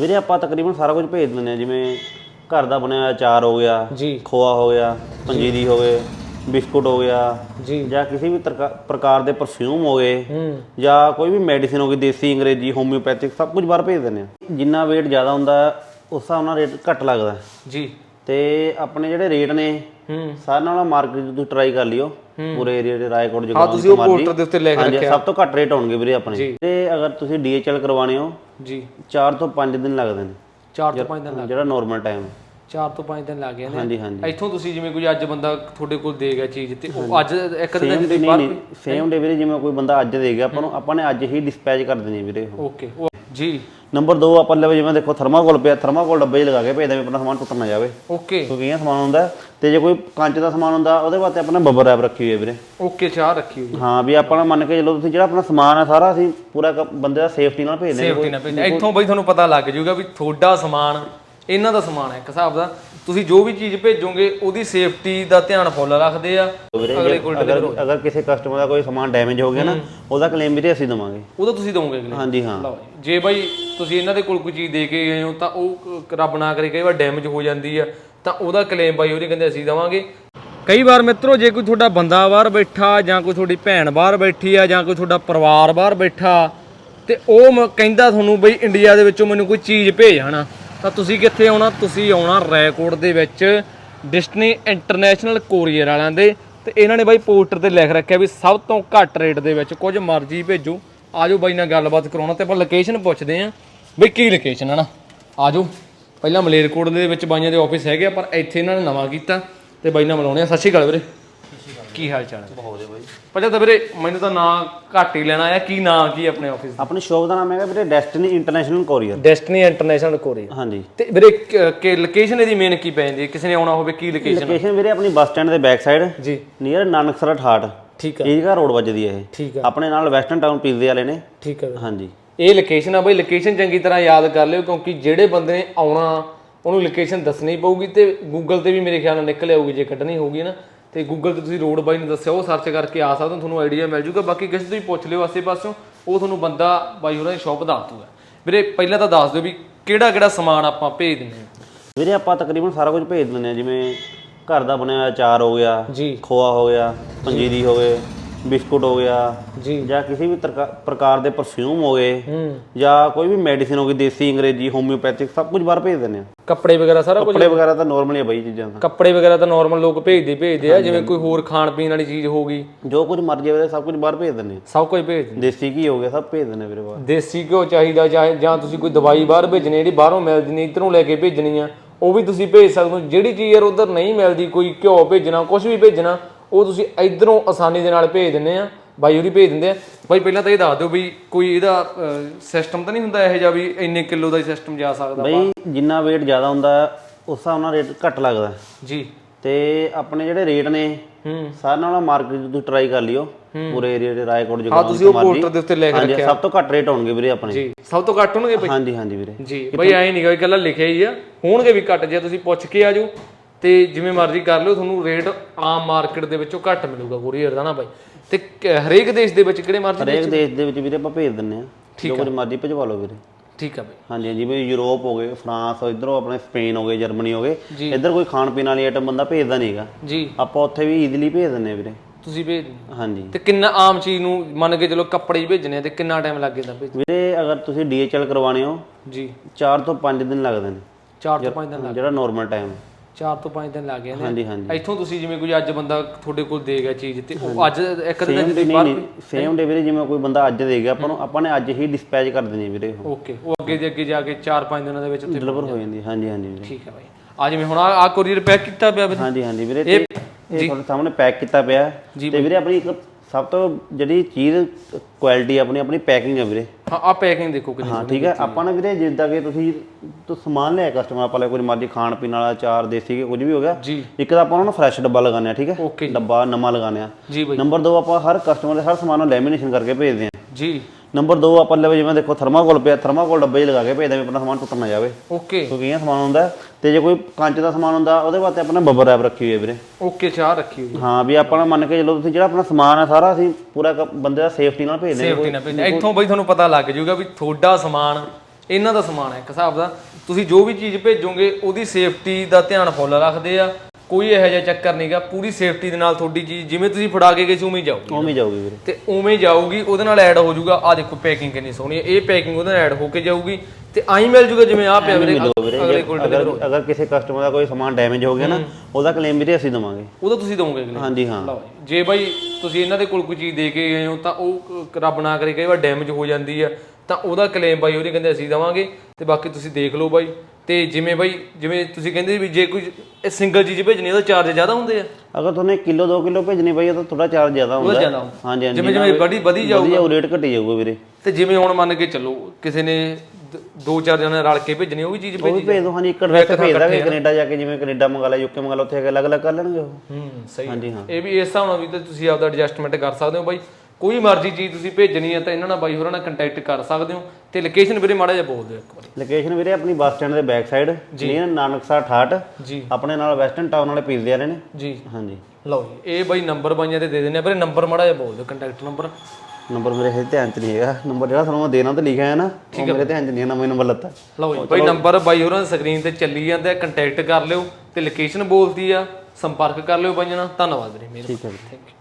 ਵੀਰੇ ਆਪਾਂ ਤਕਰੀਬਨ ਸਾਰਾ ਕੁਝ ਭੇਜ ਦਿੰਦੇ ਆ ਜਿਵੇਂ ਘਰ ਦਾ ਬਣਿਆ ਹੋਇਆ ਅਚਾਰ ਹੋ ਗਿਆ ਜੀ। ਖੋਆ ਹੋ ਗਿਆ ਪੰਜੀਰੀ ਹੋ ਗਏ ਬਿਸਕੁਟ ਹੋ ਗਿਆ ਜੀ। ਜਾਂ ਕਿਸੇ ਵੀ ਤਰਕਾ- ਪ੍ਰਕਾਰ ਦੇ ਪਰਫਿਊਮ ਹੋ ਗਏ ਜਾਂ ਕੋਈ ਵੀ ਮੈਡੀਸਿਨ ਹੋ ਗਈ ਦੇਸੀ ਅੰਗਰੇਜ਼ੀ ਹੋਮਿਓਪੈਥਿਕ ਸਭ ਕੁਝ ਬਾਹਰ ਭੇਜ ਦਿੰਦੇ ਆ ਜਿੰਨਾ weight ਜ਼ਿਆਦਾ ਹੁੰਦਾ ਹੈ, ਉਸ ਹਿਸਾਬ ਨਾਲ ਰੇਟ ਘੱਟ ਲੱਗਦਾ। ਹੈ। ਜੀ। ਤੇ ਆਪਣੇ ਜਿਹੜੇ ਰੇਟ ਨੇ ਹੂੰ। ਸਾਰਿਆਂ ਨਾਲੋਂ ਮਾਰਕੀਟ ਤੁਸੀਂ ਟਰਾਈ ਕਰ ਲਿਓ। ਪੂਰੇ ਏਰੀਆ ਦੇ ਰਾਏਕੋਟ ਹਾਂ ਜਗਾਉਂ ਤੁਸੀਂ ਉਹ ਪੋਸਟਰ ਦੇ ਉੱਤੇ ਲਿਖ ਹਾਂਜੀ ਰੱਖਿਆ। ਸਭ ਤੋਂ ਘੱਟ ਰੇਟ ਹੋਣਗੇ ਵੀਰੇ ਆਪਣੇ। ਤੇ ਅਗਰ ਤੁਸੀਂ ਡੀਐਚਐਲ ਕਰਵਾਣੇ ਹੋ ਜੀ। 4 ਤੋਂ 5 ਦਿਨ ਲੱਗਦੇ ਨੇ 4 ਤੋਂ 5 ਦਿਨ ਲੱਗ ਜਿਹੜਾ ਨਾਰਮਲ ਟਾਈਮ 4 ਤੋਂ 5 ਦਿਨ ਲੱਗ ਗਏ ਨੇ ਹਾਂਜੀ ਹਾਂਜੀ। ਇੱਥੋਂ ਤੁਸੀਂ ਜਿਵੇਂ ਕੋਈ ਅੱਜ ਬੰਦਾ ਤੁਹਾਡੇ ਕੋਲ ਦੇ ਗਿਆ ਚੀਜ਼ ਤੇ ਉਹ ਅੱਜ ਇੱਕ ਦਿਨ ਨਹੀਂ ਨਹੀਂ ਸੇਮ ਡੇ ਵੀਰੇ ਜਿਵੇਂ ਕੋਈ ਬੰਦਾ ਅੱਜ ਦੇ ਗਿਆ ਆਪਾਂ ਨੂੰ ਆਪਾਂ ਨੇ ਅੱਜ ਹੀ ਡਿਸਪੈਚ ਕਰ ਦੇਣੀ ਵੀਰੇ ਉਹ। ਓਕੇ ਜੀ। ਨੰਬਰ 2 ਆਪਾਂ ਲਵੇ ਜਿਵੇਂ ਦੇਖੋ ਥਰਮਾਕੋਲ ਪਿਆ ਥਰਮਾਕੋਲ ਡੱਬੇ 'ਚ ਲਗਾ ਕੇ ਭੇਜਦੇ ਵੀ ਆਪਣਾ ਸਮਾਨ ਟੁੱਟ ਨਾ ਜਾਵੇ। ਓਕੇ ਕਿਉਂਕਿ ਇਹ ਸਮਾਨ ਹੁੰਦਾ ਤੇ ਜੇ ਕੋਈ ਕੰਚ ਦਾ ਸਮਾਨ ਹੁੰਦਾ ਉਹਦੇ ਵਾਸਤੇ ਆਪਣਾ ਬੱਬਰ ਰੈਪ ਰੱਖੀ ਹੋਈ ਹੈ ਵੀਰੇ। ਓਕੇ ਚਾਹ ਰੱਖੀ ਹੋਈ ਹਾਂ। ਵੀ ਆਪਾਂ ਮੰਨ ਕੇ ਚਲੋ ਤੁਸੀਂ ਜਿਹੜਾ ਆਪਣਾ ਸਮਾਨ ਹੈ ਸਾਰਾ ਅਸੀਂ ਪੂਰਾ ਕ- ਬੰਦੇ ਦਾ ਸੇਫਟੀ ਨਾਲ ਭੇਜਦੇ ਹਾਂ ਸੇਫਟੀ ਨਾਲ ਭੇਜਿਆ ਇੱਥੋਂ ਬਈ ਤੁਹਾਨੂੰ ਪਤਾ ਲੱਗ ਜਾਊਗਾ ਵੀ ਤੁਹਾਡਾ ਸਮਾਨ ਇਹਨਾਂ ਦਾ ਸਮਾਨ ਹੈ ਇੱਕ ਹਿਸਾਬ ਦਾ। ਤੁਸੀਂ ਜੋ ਵੀ ਚੀਜ਼ ਭੇਜੋਗੇ ਉਹਦੀ ਸੇਫਟੀ ਦਾ ਧਿਆਨ ਫੁੱਲ ਰੱਖਦੇ ਆ। ਵੀਰੇ ਅਗਲੇ ਕੋਲ ਅਗਰ ਅਗਰ ਕਿਸੇ ਕਸਟਮਰ ਦਾ ਕੋਈ ਸਮਾਨ ਡੈਮੇਜ ਹੋ ਗਿਆ ਨਾ ਉਹਦਾ ਕਲੇਮ ਵੀਰੇ ਅਸੀਂ ਦਵਾਂਗੇ। ਉਹਦਾ ਤੁਸੀਂ ਦੋਗੇ ਅਗਲੇ। ਹਾਂਜੀ ਹਾਂ। ਲਓ ਜੀ। ਜੇ ਬਾਈ ਤੁਸੀਂ ਇਹਨਾਂ ਦੇ ਕੋਲ ਕੋਈ ਚੀਜ਼ ਦੇ ਕੇ ਗਏ ਹੋ ਤਾਂ ਉਹ ਕ- ਰੱਬ ਨਾ ਕਰੇ ਕਈ ਵਾਰ ਡੈਮੇਜ ਹੋ ਜਾਂਦੀ ਆ ਤਾਂ ਉਹਦਾ ਕਲੇਮ ਬਾਈ ਉਹਦੇ ਕਹਿੰਦੇ ਅਸੀਂ ਦਵਾਂਗੇ। ਕਈ ਵਾਰ ਮਿੱਤਰੋ ਜੇ ਕੋਈ ਤੁਹਾਡਾ ਬੰਦਾ ਬਾਹਰ ਬੈਠਾ ਜਾਂ ਕੋਈ ਤੁਹਾਡੀ ਭੈਣ ਬਾਹਰ ਬੈਠੀ ਆ ਜਾਂ ਕੋਈ ਤੁਹਾਡਾ ਪਰਿਵਾਰ ਬਾਹਰ ਬੈਠਾ ਤੇ ਉਹ ਮ- ਕਹਿੰਦਾ ਤੁਹਾਨੂੰ ਬਈ ਇੰਡੀਆ ਦੇ ਵਿੱਚੋਂ ਮੈਨੂੰ ਕੋਈ ਚੀਜ਼ ਭੇਜ ਹਨਾ? ਤਾਂ ਤੁਸੀਂ ਕਿੱਥੇ ਆਉਣਾ? ਤੁਸੀਂ ਆਉਣਾ ਰੈਕੋਰਡ ਦੇ ਵਿੱਚ ਡਿਸਟਨੀ ਇੰਟਰਨੈਸ਼ਨਲ ਕੋਰੀਅਰ ਵਾਲਿਆਂ ਦੇ। ਤੇ ਇਹਨਾਂ ਨੇ ਬਾਈ ਪੋਸਟਰ ਤੇ ਲਿਖ ਰੱਖਿਆ ਵੀ ਸਭ ਤੋਂ ਘੱਟ ਰੇਟ ਦੇ ਵਿੱਚ ਕੁਝ ਮਰਜ਼ੀ ਭੇਜੋ। ਆਜੋ ਬਾਈ ਨਾਲ ਗੱਲਬਾਤ ਕਰਾਉਣਾ ਤੇ ਆਪਾਂ ਲੋਕੇਸ਼ਨ ਪੁੱਛਦੇ ਆਂ ਬਈ ਕੀ ਲੋਕੇਸ਼ਨ ਹੈ ਨਾ। ਆਜੋ। ਪਹਿਲਾਂ ਮਲੇਰਕੋਟ ਦੇ ਵਿੱਚ ਬਾਈਆਂ ਦੇ ਆਫਿਸ ਹੈਗੇ ਆ, ਪਰ ਇੱਥੇ ਇਹਨਾਂ ਨੇ ਨਵਾਂ ਕੀਤਾ ਤੇ ਬਾਈ ਨਾਲ ਮਿਲਾਉਣੇ ਆ। ਸਤਿ ਸ਼੍ਰੀ ਅਕਾਲ ਵੀਰੇ। ਕੀ ਹਾਲ ਚਾਲ ਹੈ? ਬਹੁਤ ਬਾਈ। ਪਤਾ ਤਾਂ ਵੀਰੇ ਮੈਨੂੰ ਤਾਂ ਨਾਂ ਘੱਟ ਹੀ ਲੈਣਾ ਆ ਕੀ ਨਾਂ ਕੀ ਆਪਣੇ ਆਫਿਸ ਦਾ? ਆਪਣੀ ਸ਼ੋਪ ਦਾ ਨਾਮ ਹੈਗਾ ਵੀਰੇ Destiny International Courier Destiny International Courier ਹਾਂਜੀ। ਤੇ ਵੀਰੇ ਕ- ਕਿ ਲੋਕੇਸ਼ਨ ਇਹਦੀ ਮੇਨ ਕੀ ਪੈ ਜਾਂਦੀ ਹੈ? ਕਿਸੇ ਨੇ ਆਉਣਾ ਹੋਵੇ ਕੀ ਲੋਕੇਸ਼ਨ ਲੋਕੇਸ਼ਨ ਵੀਰੇ ਆਪਣੀ ਬੱਸ ਸਟੈਂਡ ਦੇ ਬੈਕ ਸਾਈਡ ਜੀ। ਨੀਅਰ ਨਾਨਕਸਰ ਠਾਠ ਠੀਕ ਆ। ਈਜਗਾ ਰੋਡ ਵੱਜਦੀ ਹੈ ਇਹ। ਠੀਕ ਆ। ਆਪਣੇ ਨਾਲ ਵੈਸਟਰਨ ਟਾਊਨ ਪੀਜ਼ੇ ਵਾਲੇ ਨੇ। ਠੀਕ ਆ ਹਾਂਜੀ। ਇਹ ਲੋਕੇਸ਼ਨ ਆ ਬਈ ਲੋਕੇਸ਼ਨ ਚੰਗੀ ਤਰ੍ਹਾਂ ਯਾਦ ਕਰ ਲਿਓ ਕਿਉਂਕਿ ਜਿਹੜੇ ਬੰਦੇ ਨੇ ਆਉਣਾ ਉਹਨੂੰ ਲੋਕੇਸ਼ਨ ਦੱਸਣੀ ਪਊਗੀ ਤੇ ਗੂਗਲ ਤੇ ਵੀ ਮੇਰੇ ਖਿਆਲ ਨਾਲ ਨਿਕਲ ਆਊਗੀ ਜੇ ਕੱਢਣੀ ਹੋਊਗੀ ਨਾ। ਤੇ ਗੂਗਲ ਤੇ ਤੁਸੀਂ ਰੋਡ ਬਾਈ ਨੂੰ ਦੱਸਿਆ ਉਹ ਸਰਚ ਕਰਕੇ ਆ ਸਕਦੇ ਹੋ ਤੁਹਾਨੂੰ ਆਈਡੀਆ ਮਿਲ ਜੂਗਾ। ਬਾਕੀ ਕਿਸੇ ਤੋਂ ਵੀ ਪੁੱਛ ਲਿਓ ਆਸੇ ਪਾਸਿਓਂ ਉਹ ਤੁਹਾਨੂੰ ਬੰਦਾ ਬਾਈ ਹੋਰਾਂ ਦੀ ਸ਼ਾਪ ਦੱਸ ਦੂਗਾ। ਵੀਰੇ ਪਹਿਲਾਂ ਤਾਂ ਦੱਸ ਦਿਓ ਵੀ ਕਿਹੜਾ ਕਿਹੜਾ ਸਮਾਨ ਆਪਾਂ ਭੇਜ ਦਿੰਦੇ ਹਾਂ। ਵੀਰੇ ਆਪਾਂ ਤਕਰੀਬਨ ਸਾਰਾ ਕੁਝ ਭੇਜ ਦਿੰਦੇ ਆ ਜਿਵੇਂ ਘਰ ਦਾ ਬਣਿਆ ਹੋਇਆ ਅਚਾਰ ਹੋ ਗਿਆ ਜੀ। ਖੋਆ ਹੋ ਗਿਆ ਪੰਜੀਰੀ ਹੋ ਗਏ। ਬਿਸਕੁਟ ਹੋ ਗਿਆ ਜੀ। ਜਾਂ ਕਿਸੇ ਵੀ ਤਰਕਾ- ਪ੍ਰਕਾਰ ਦੇ ਪਰਫਿਊਮ ਹੋ ਗਏ ਹੂੰ। ਜਾਂ ਕੋਈ ਵੀ ਮੈਡੀਸਿਨ ਹੋ ਗਈ ਦੇਸੀ ਅੰਗਰੇਜ਼ੀ ਹੋਮਿਓਪੈਥਿਕ ਸਭ ਕੁਝ ਬਾਹਰ ਭੇਜ ਦਿੰਦੇ ਆ। ਕੱਪੜੇ ਵਗੈਰਾ ਸਾਰਾ ਕੁਝ ਕੱਪੜੇ ਵਗੈਰਾ ਤਾਂ ਨਾਰਮਲੀ ਆ ਬਈ ਚੀਜ਼ਾਂ ਤਾਂ। ਕੱਪੜੇ ਵਗੈਰਾ ਤਾਂ ਨਾਰਮਲ ਲੋਕ ਭੇਜਦੇ ਹੀ ਭੇਜਦੇ ਆ ਜਿਵੇਂ ਕੋਈ ਹੋਰ ਖਾਣ ਪੀਣ ਵਾਲੀ ਚੀਜ਼ ਹੋਊਗੀ ਜੋ ਕੁਝ ਮਰਜ਼ੀ ਹੋਵੇ ਸਭ ਕੁਝ ਬਾਹਰ ਭੇਜ ਦਿੰਦੇ ਆ। ਸਭ ਕੁਝ ਭੇਜ ਦਿੰਦੇ ਦੇਸੀ ਘੀ ਹੋ ਗਿਆ ਸਭ ਭੇਜ ਦਿੰਦੇ ਆ ਵੀਰੇ ਬਾਹਰ। ਦੇਸੀ ਘਿਓ ਚਾਹੀਦਾ ਚਾਹੇ ਜਾਂ ਤੁਸੀਂ ਕੋਈ ਦਵਾਈ ਬਾਹਰ ਭੇਜਣੀ ਜਿਹੜੀ ਬਾਹਰੋਂ ਮਿਲਦੀ ਨਹੀਂ ਇਧਰੋਂ ਲੈ ਕੇ ਭੇਜਣੀ ਆ ਉਹ ਵੀ ਤੁਸੀਂ ਭੇਜ ਸਕਦੇ ਹੋ। ਜਿਹੜੀ ਚੀਜ਼ ਯਾਰ ਉਧਰ ਨਹੀਂ ਮਿਲਦੀ ਕੋਈ ਘਿਓ ਭੇਜਣਾ ਕੁਝ ਵੀ ਭੇਜਣਾ ਉਹ ਤੁਸੀਂ ਇਧਰੋਂ ਆਸਾਨੀ ਦੇ ਨਾਲ ਭੇਜ ਦਿੰਦੇ ਆ ਬਾਈ ਉਹਦੀ ਭੇਜ ਦਿੰਦੇ ਆ। ਬਾਈ ਪਹਿਲਾਂ ਤਾਂ ਇਹ ਦੱਸ ਦਿਓ ਵੀ ਕੋਈ ਇਹਦਾ ਸਿਸਟਮ ਤਾਂ ਨਹੀਂ ਹੁੰਦਾ ਇਹੋ ਜਿਹਾ ਵੀ ਇੰਨੇ ਕਿਲੋ ਦਾ ਹੀ ਸਿਸਟਮ ਜਾ ਸਕਦਾ ਬਈ ਜਿੰਨਾ weight ਜ਼ਿਆਦਾ ਹੁੰਦਾ ਹੈ, ਉਸ ਹਿਸਾਬ ਨਾਲ ਰੇਟ ਘੱਟ ਲੱਗਦਾ। ਹੈ। ਜੀ। ਤੇ ਆਪਣੇ ਜਿਹੜੇ ਰੇਟ ਨੇ ਹੂੰ। ਸਾਰਿਆਂ ਨਾਲੋਂ ਮਾਰਕੀਟ ਤੁਸੀਂ ਟਰਾਈ ਕਰ ਲਿਓ। ਪੂਰੇ ਏਰੀਆ ਦੇ ਰਾਏਕੋਟ ਹਾਂ ਜਗਾਉਂ ਤੁਸੀਂ ਉਹ ਪੋਸਟਰ ਦੇ ਉੱਤੇ ਲਿਖ ਹਾਂਜੀ ਰੱਖਿਆ। ਸਭ ਤੋਂ ਘੱਟ ਰੇਟ ਹੋਣਗੇ ਵੀਰੇ ਆਪਣੇ। ਜੀ ਸਭ ਤੋਂ ਘੱਟ ਹੋਣਗੇ ਬਾਈ? ਹਾਂਜੀ ਹਾਂਜੀ ਵੀਰੇ। ਜੀ ਬਈ ਐਂ ਨਹੀਂ ਗਾ ਇਕੱਲਾ ਲਿਖਿਆ ਹੀ ਆ। ਹੋਣਗੇ ਵੀ ਘੱਟ ਜੇ ਤੁਸੀਂ ਪੁੱਛ ਕੇ ਆਜੋ ਤੇ ਜਿਵੇਂ ਮਰਜ਼ੀ ਕਰ ਲਿਓ ਤੁਹਾਨੂੰ ਰੇਟ ਆਮ ਮਾਰਕੀਟ ਦੇ ਵਿੱਚੋਂ ਘੱਟ ਮਿਲੂਗਾ ਕੋਰੀਅਰ ਦਾ ਨਾ ਬਾਈ। ਤੇ ਕ- ਹਰੇਕ ਦੇਸ਼ ਦੇ ਵਿੱਚ ਕਿਹੜੇ ਮਰਜ਼ੀ ਹਰੇਕ ਦੇਸ਼ ਦੇ ਵਿੱਚ ਵੀਰੇ ਆਪਾਂ ਭੇਜ ਦਿੰਨੇ ਆ ਜੋ ਕੁਝ ਮਰਜ਼ੀ ਭਜਵਾ ਲਓ ਵੀਰੇ। ਠੀਕ ਆ ਬਾਈ। ਹਾਂਜੀ ਜਿਵੇਂ ਯੂਰਪ ਹੋ ਗਏ ਫਰਾਂਸ ਇਧਰੋਂ ਆਪਣੇ ਸਪੇਨ ਹੋ ਗਏ ਜਰਮਨੀ ਹੋ ਗਏ। ਇੱਧਰ ਕੋਈ ਖਾਣ ਪੀਣ ਵਾਲੀ ਆਈਟਮ ਬੰਦਾ ਭੇਜਦਾ ਨਹੀਂਗਾ ਜੀ। ਆਪਾਂ ਉੱਥੇ ਵੀ ਈਜ਼ੀਲੀ ਭੇਜ ਦਿੰਨੇ ਆ ਵੀਰੇ। ਤੁਸੀਂ ਭੇਜ ਦਿਓ ਹਾਂਜੀ। ਤੇ ਕਿੰਨਾ ਆਮ ਚੀਜ਼ ਨੂੰ ਮੰਨ ਕੇ ਚਲੋ ਕੱਪੜੇ ਹੀ ਭੇਜਣੇ ਆ ਤੇ ਕਿੰਨਾ ਟਾਈਮ ਲੱਗ ਜਾਂਦਾ ਭੇਜ ਵੀਰੇ ਅਗਰ ਤੁਸੀਂ ਡੀਐਚਐਲ ਕਰਵਾਣੇ ਹੋ ਜੀ। 4 ਤੋਂ 5 ਦਿਨ ਲੱਗਦੇ ਨੇ। 4 ਤੋਂ 5 ਦਿਨ ਜਿਹੜਾ ਨਾਰਮਲ ਟਾਈਮ 4 ਤੋਂ 5 ਦਿਨ ਲੱਗ ਜਾਂਦੇ ਹਾਂਜੀ। ਇੱਥੋਂ ਤੁਸੀਂ ਜਿਵੇਂ ਕੋਈ ਅੱਜ ਬੰਦਾ ਤੁਹਾਡੇ ਕੋਲ ਦੇ ਗਿਆ ਚੀਜ਼ ਤੇ ਉਹ ਅੱਜ ਇੱਕ ਦਿਨ ਸੇਮ ਡੇ ਨਹੀਂ ਸੇਮ ਡੇ ਵੀਰੇ ਜਿਵੇਂ ਕੋਈ ਬੰਦਾ ਅੱਜ ਦੇ ਗਿਆ ਆਪਾਂ ਨੂੰ ਆਪਾਂ ਨੇ ਅੱਜ ਹੀ ਡਿਸਪੈਚ ਕਰ ਦੇਣੀ ਵੀਰੇ ਉਹ। ਓਕੇ ਉਹ ਅੱਗੇ ਦੇ ਅੱਗੇ ਜਾ ਕੇ 4-5 ਦਿਨਾਂ ਦੇ ਵਿੱਚ ਉੱਥੇ ਡਿਲੀਵਰ ਹੋ ਜਾਂਦੀ। ਹਾਂਜੀ ਹਾਂਜੀ ਵੀਰੇ। ਠੀਕ ਹੈ ਬਾਈ। ਆ ਜਿਵੇਂ ਹੁਣ ਆ ਕੋਰੀਅਰ ਪੈਕ ਕੀਤਾ ਪਿਆ ਵੀਰੇ। ਹਾਂਜੀ ਹਾਂਜੀ ਵੀਰੇ ਤੇ ਇਹ ਤੁਹਾਡੇ ਸਾਹਮਣੇ ਪੈਕ ਕੀਤਾ ਪਿਆ। ਹੈ। ਤੇ ਵੀਰੇ ਆਪਣੀ ਇੱਕ ਸਭ ਤੋਂ ਜਿਹੜੀ ਚੀਜ਼ ਕੁਆਲਿਟੀ ਆਪਣੀ ਆਪਣੀ ਪੈਕਿੰਗ ਹੈ ਵੀਰੇ। ਹਾਂ ਆ ਪੈਕਿੰਗ ਦੇਖੋ ਕਿੰਨੀ ਹਾਂ ਠੀਕ ਹੈ ਆਪਾਂ ਨਾ ਵੀਰੇ ਜਿੱਦਾਂ ਕਿ ਤੁਸੀਂ ਤੋਂ ਸਮਾਨ ਲਿਆ ਕਸਟਮਰ ਆਪਾਂ ਲੈ ਕੋਈ ਮਰਜ਼ੀ ਖਾਣ ਪੀਣ ਵਾਲਾ ਚਾਰ ਦੇਸੀ ਘੀ ਕੁਝ ਵੀ ਹੋ ਗਿਆ। ਇੱਕ ਤਾਂ ਆਪਾਂ ਉਹਨਾਂ ਨੂੰ ਫਰੈਸ਼ ਡੱਬਾ ਲਗਾਉਂਦੇ ਆ ਠੀਕ ਹੈ ਡੱਬਾ ਨਵਾਂ ਲਗਾਉਂਦੇ ਆ। ਜੀ ਬਾਈ। ਨੰਬਰ 2 ਆਪਾਂ ਹਰ ਕਸਟਮਰ ਦੇ ਹਰ ਸਮਾਨ ਨੂੰ ਲੈਮੀਨੇਸ਼ਨ ਕਰਕੇ ਭੇਜਦੇ ਆ। ਜੀ। ਨੰਬਰ 2 ਆਪਾਂ ਲਵੇ ਜਿਵੇਂ ਦੇਖੋ ਥਰਮਾਕੋਲ ਪਿਆ ਥਰਮਾਕੋਲ ਡੱਬੇ 'ਚ ਲਗਾ ਕੇ ਭੇਜਦੇ ਵੀ ਆਪਣਾ ਸਮਾਨ ਟੁੱਟ ਨਾ ਜਾਵੇ। ਓਕੇ। ਕਿਉਂਕਿ ਇਹ ਸਮਾਨ ਹੁੰਦਾ ਤੇ ਜੇ ਕੋਈ ਕੰਚ ਦਾ ਸਮਾਨ ਹੁੰਦਾ ਉਹਦੇ ਵਾਸਤੇ ਆਪਣਾ ਬੱਬਰ ਰੈਪ ਰੱਖੀ ਹੋਈ ਹੈ ਵੀਰੇ। ਓਕੇ ਚਾਹ ਰੱਖੀ ਹੋਈ ਹਾਂ। ਵੀ ਆਪਾਂ ਮੰਨ ਕੇ ਚਲੋ ਤੁਸੀਂ ਜਿਹੜਾ ਆਪਣਾ ਸਮਾਨ ਹੈ ਸਾਰਾ ਅਸੀਂ ਪੂਰਾ ਕ- ਬੰਦੇ ਦਾ ਸੇਫਟੀ ਨਾਲ ਭੇਜਦੇ ਹਾਂ। ਸੇਫਟੀ ਨਾਲ ਭੇਜਿਆ ਇੱਥੋਂ ਬਈ ਤੁਹਾਨੂੰ ਪਤਾ ਲੱਗ ਜਾਊਗਾ ਵੀ ਤੁਹਾਡਾ ਸਮਾਨ ਇਹਨਾਂ ਦਾ ਸਮਾਨ ਹੈ ਇੱਕ ਹਿਸਾਬ ਦਾ। ਤੁਸੀਂ ਜੋ ਵੀ ਚੀਜ਼ ਭੇਜੋਗੇ ਉਹਦੀ ਸੇਫਟੀ ਦਾ ਧਿਆਨ ਫੁੱਲ ਰੱਖਦੇ ਆ। ਕੋਈ ਇਹੋ ਜਿਹਾ ਚੱਕਰ ਨਹੀਂਗਾ ਪੂਰੀ ਸੇਫਟੀ ਦੇ ਨਾਲ ਤੁਹਾਡੀ ਚੀਜ਼ ਜਿਵੇਂ ਤੁਸੀਂ ਫੜਾ ਕੇ ਗਏ ਸੀ ਉਵੇਂ ਹੀ ਜਾਊਗੀ। ਉਵੇਂ ਜਾਊਗੀ ਵੀਰੇ। ਤੇ ਉਵੇਂ ਜਾਊਗੀ ਉਹਦੇ ਨਾਲ ਐਡ ਹੋ ਜਾਊਗਾ ਆ ਦੇਖੋ ਪੈਕਿੰਗ ਕਿੰਨੀ ਸੋਹਣੀ ਹੈ ਇਹ ਪੈਕਿੰਗ ਉਹਦੇ ਨਾਲ ਐਡ ਹੋ ਕੇ ਜਾਊਗੀ ਤੇ ਆਈ ਮਿਲ ਜੂਗਾ ਜਿਵੇਂ ਆ ਪਿਆ ਵੀਰੇ ਅਗਲੇ ਕੋਲ ਅਗਰ ਅਗਰ ਕਿਸੇ ਕਸਟਮਰ ਦਾ ਕੋਈ ਸਮਾਨ ਡੈਮੇਜ ਹੋ ਗਿਆ ਨਾ ਉਹਦਾ ਕਲੇਮ ਵੀਰੇ ਅਸੀਂ ਦਵਾਂਗੇ। ਉਹਦਾ ਤੁਸੀਂ ਦੋਗੇ ਅਗਲੇ ਹਾਂਜੀ ਹਾਂ। ਜੀ। ਬਾਈ ਤੁਸੀਂ ਇਹਨਾਂ ਦੇ ਕੋਲ ਕੋਈ ਚੀਜ਼ ਦੇ ਕੇ ਗਏ ਹੋ ਤਾਂ ਉਹ ਰੱਬ ਨਾ ਕਰੇ ਕਈ ਵਾਰ ਡੈਮੇਜ ਹੋ ਜਾਂਦੀ ਆ ਤਾਂ ਉਹਦਾ ਕਲੇਮ ਬਾਈ ਉਹਦੇ ਕਹਿੰਦੇ ਅਸੀਂ ਦਵਾਂਗੇ ਤੇ ਬਾਕੀ ਤੁਸੀਂ ਦੇਖ ਲਓ ਬਾਈ। ਤੇ ਜਿਵੇਂ ਬਾਈ ਜਿਵੇਂ ਤੁਸੀਂ ਕਹਿੰਦੇ ਵੀ ਜੇ ਕੋਈ ਸਿੰਗਲ ਚੀਜ਼ ਭੇਜਣੀ ਉਹਦਾ ਚਾਰਜ ਜ਼ਿਆਦਾ ਹੁੰਦੇ ਆ। ਅਗਰ ਤੁਹਾਨੂੰ 1 ਕਿਲੋ 2 ਕਿਲੋ ਭੇਜਣੀ ਪਈ ਤਾਂ ਥੋੜਾ ਚਾਰਜ ਜ਼ਿਆਦਾ ਹੁੰਦਾ। ਜ਼ਿਆਦਾ। ਹਾਂਜੀ ਹਾਂਜੀ ਜਿਵੇਂ ਜਿਵੇਂ ਬੜੀ ਵਧੀ ਜਾਊ ਵਧੀਆ ਉਹ ਰੇਟ ਘਟੀ ਜਾਊਗਾ ਵੀਰੇ। ਤੇ ਜਿਵੇਂ ਹੁਣ ਮੰਨ ਕੇ ਚੱਲੋ ਕਿਸੇ ਨੇ ਦ- ਚਾਰ ਜਣੇ ਰਲ ਕੇ ਭੇਜਣੀ ਉਹ ਵੀ ਚੀਜ਼ ਉਹ ਵੀ ਭੇਜੀ ਭੇਜ ਦੋ ਹਾਂਜੀ ਇੱਕ ਐਡਰੈਸ ਭੇਜ ਦਾਂਗੇ ਕੈਨੇਡਾ ਜਾ ਕੇ ਜਿਵੇਂ ਕੈਨੇਡਾ ਮੰਗਾ ਲਿਆ ਯੂਕੇ ਮੰਗਾ ਲਿਆ ਉੱਥੇ ਅਲੱਗ-ਅਲੱਗ ਕਰ ਲੈਣਗੇ ਉਹ। ਹੂੰ ਸਹੀ ਹਾਂਜੀ ਹਾਂ। ਇਹ ਵੀ ਇਸ ਹਿਸਾਬ ਨਾਲ ਵੀ ਤੁਸੀਂ ਆਪਦਾ ਐਡਜਸਟਮੈਂਟ ਕਰ ਸਕਦੇ ਹੋ ਬਾਈ। ਕੋਈ ਮਰਜ਼ੀ ਚੀਜ਼ ਤੁਸੀਂ ਭੇਜਣੀ ਹੈ ਤਾਂ ਇਹਨਾਂ ਨਾਲ ਬਾਈ ਹੋਰਾਂ ਨਾਲ ਕੰਟੈਕਟ ਕਰ ਸਕਦੇ ਹੋ ਤੇ ਲੋਕੇਸ਼ਨ ਵੀਰੇ ਮਾੜਾ ਜਿਹਾ ਬੋਲ ਦਿਓ ਇੱਕ ਵਾਰੀ। ਲੋਕੇਸ਼ਨ ਵੀਰੇ ਆਪਣੀ ਬੱਸ ਸਟੈਂਡ ਦੇ ਬੈਕ ਸਾਈਡ ਨੀਅਰ ਨਾਨਕਸਰ 68 ਜੀ। ਆਪਣੇ ਨਾਲ ਵੈਸਟਰਨ ਟਾਊਨ ਵਾਲੇ ਪੀਜ਼ੇ ਵਾਲੇ ਨੇ। ਜੀ। ਹਾਂਜੀ। ਲਓ ਜੀ ਇਹ ਬਾਈ ਨੰਬਰ ਬਾਈਆਂ ਤੇ ਦੇ ਦਿੰਦੇ ਆ। ਵੀਰੇ ਨੰਬਰ ਮਾੜਾ ਜਿਹਾ ਬੋਲ ਦਿਓ ਕੰਟੈਕਟ ਨੰਬਰ ਨੰਬਰ ਮੇਰੇ ਹਜੇ ਧਿਆਨ ਚ ਨਹੀਂ ਹੈਗਾ। ਨੰਬਰ ਜਿਹੜਾ ਤੁਹਾਨੂੰ ਮੈਂ ਦੇਣਾ ਤੇ ਲਿਖਿਆ ਹੈ ਨਾ ਉਹ ਮੇਰੇ ਧਿਆਨ ਚ ਨਹੀਂ ਹੈ ਨਵਾਂ ਨੰਬਰ ਲੱਤਾ। ਲਓ ਜੀ ਬਾਈ ਨੰਬਰ ਬਾਈ ਹੋਰਾਂ ਦੀ ਸਕਰੀਨ ਤੇ ਚੱਲੀ ਜਾਂਦਾ ਕੰਟੈਕਟ ਕਰ ਲਿਓ ਤੇ ਲੋਕੇਸ਼ਨ ਬੋਲਦੀ ਆ ਸੰਪਰਕ ਕਰ ਲਿਓ ਬਾਈਆਂ ਨਾਲ। ਧੰਨਵਾਦ ਵੀਰੇ ਮੇਰੇ ਠੀਕ ਹੈ ਥੈਂਕ ਯੂ